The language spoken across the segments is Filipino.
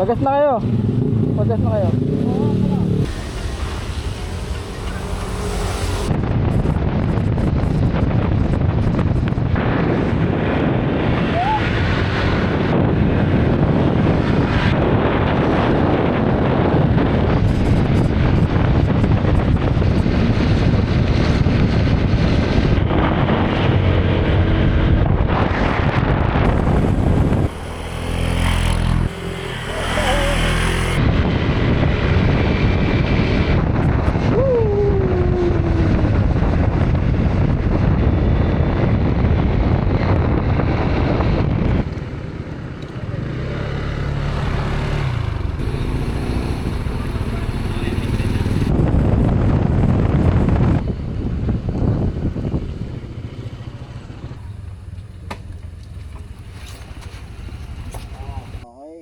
Pagas na kayo. Pagas na kayo.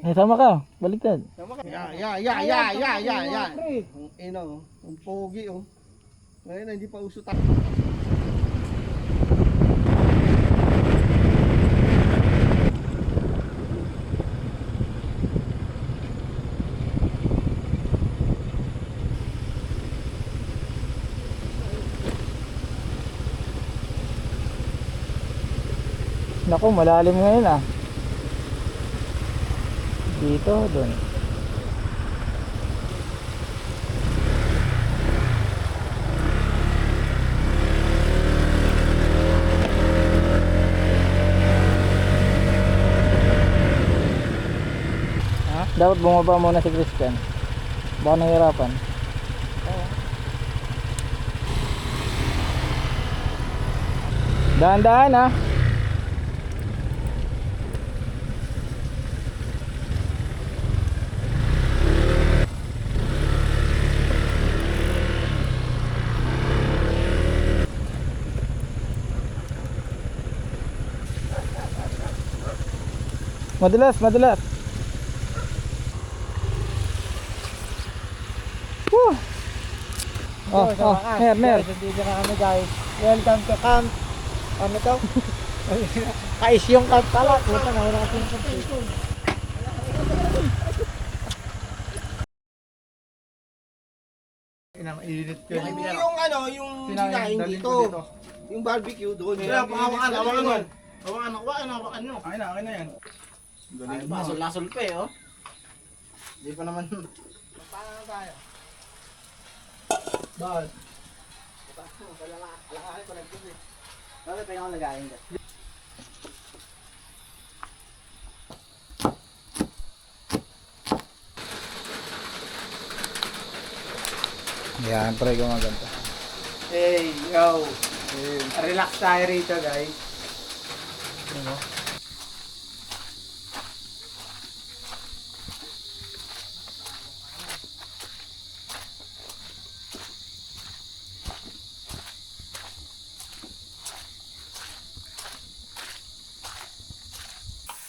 Eh, sama ka. Baliktad. Ya, ya, ya, ya, ya, ya, ya. Ang ina, oh. Ang pogi, oh. Ngayon, hindi pa uso tayo. Naku, malalim ngayon ah. Dito, doon. Dapat bumaba muna si Christian. Baka nahirapan. Dahan-dahan ah. Madulas, madulas. Woo! Oh, oh, mer, mer. Dito na kami, guys. Welcome to camp. Ano to? Kais yung camp pala. Puta na, wala kasing camp. Inang ko. Yung, yung ano, yung sinaing dito. Yung barbecue doon. Kaya pahawakan, hawakan mo. Hawakan, hawakan, hawakan nyo. Akin na, akin na yan. Ay, basol na sulpe, oh. Hindi pa naman. Paano tayo? Bakit? Alakarin ko lang kasi. Bakit pa yung lagayin ka? Yan, pre, gumaganda. Hey, yo. Relax tayo rito, guys.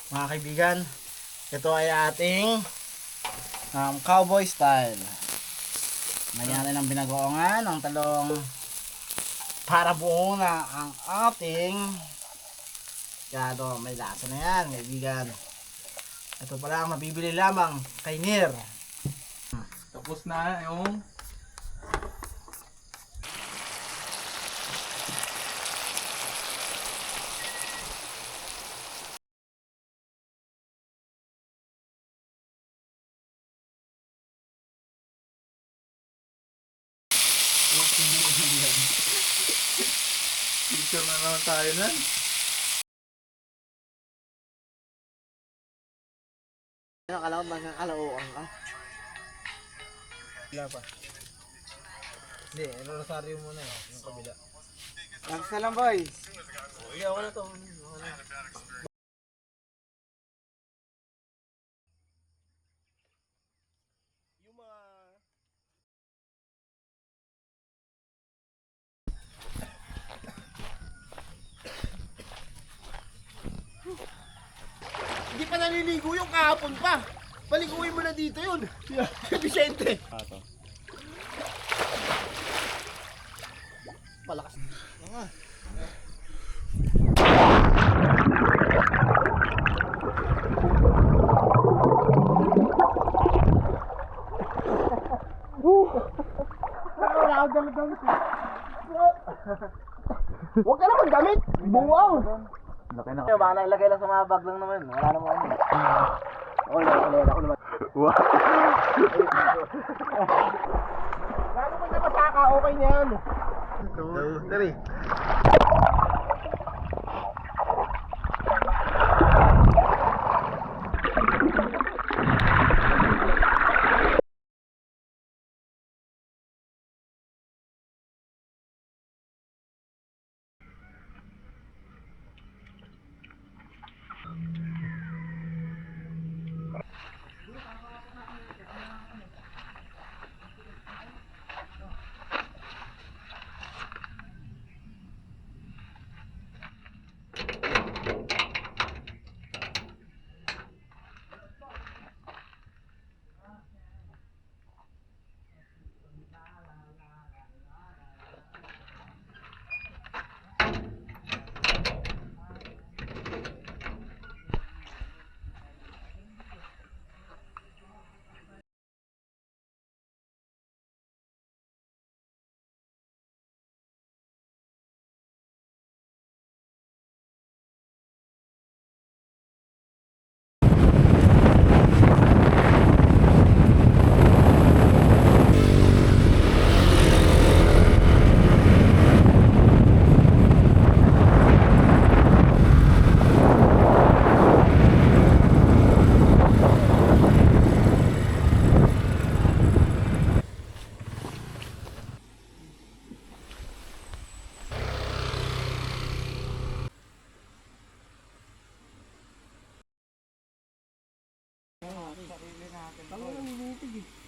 Mga kaibigan, ito ay ating um, cowboy style. Mayroon ng binagoongan ng talong para buo na ang ating Yado, may lasa na yan, kaibigan. Ito pala ang mabibili lamang kay Nir. Tapos na yung... Picture na naman tayo na. Ano kala ko magkakalauan ka? Wala pa. Hindi, rosaryo muna eh. Yung kabila. Thanks na lang boys. Hindi, ako na to. Ako na. Hindi pa naliligo yung kahapon pa. Balikuin mo na dito yun. Si Vicente. Ato. Palakas. Ah. Huwag ka na magdamit! Buwaw! Laki na. Baka nailagay lang sa mga bag lang naman. Wala naman ano. Ako lang, ako lang, ako naman. Lalo ko na masaka, okay na yan. Two, three. Tango lang, hinihitig eh.